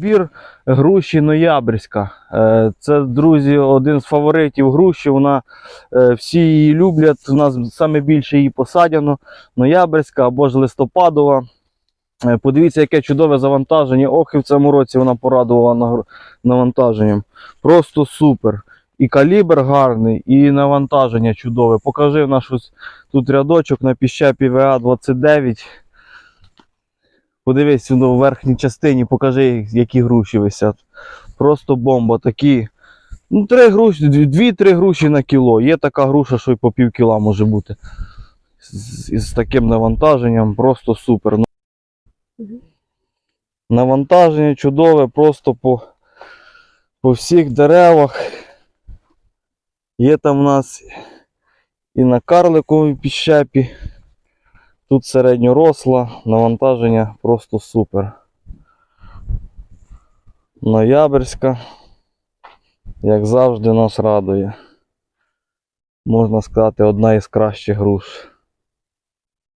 Бір груші Ноябрьська. Е, Це, друзі, один з фаворитів груші. Вона е, всі її люблять. У нас саме більше її посадяно. Ноябрьська або ж листопадова. Е, Подивіться, яке чудове завантаження. Ох, і в цьому році вона порадувала навантаженням. Просто супер. І калібр гарний, і навантаження чудове. Покажи наш тут рядочок на піщепі ВА-29. Подивись сюди в верхній частині, покажи, які груші висять. Просто бомба. Такі. Ну, три груші, дві- дві-три груші на кіло. Є така груша, що й по пів кіла може бути. З, із таким навантаженням просто супер. Ну, Навантаження чудове просто по, по всіх деревах. Є там у нас і на карликовій піщепі. Тут середньоросла, навантаження просто супер. Ноябрьська, як завжди, нас радує. Можна сказати, одна із кращих груш.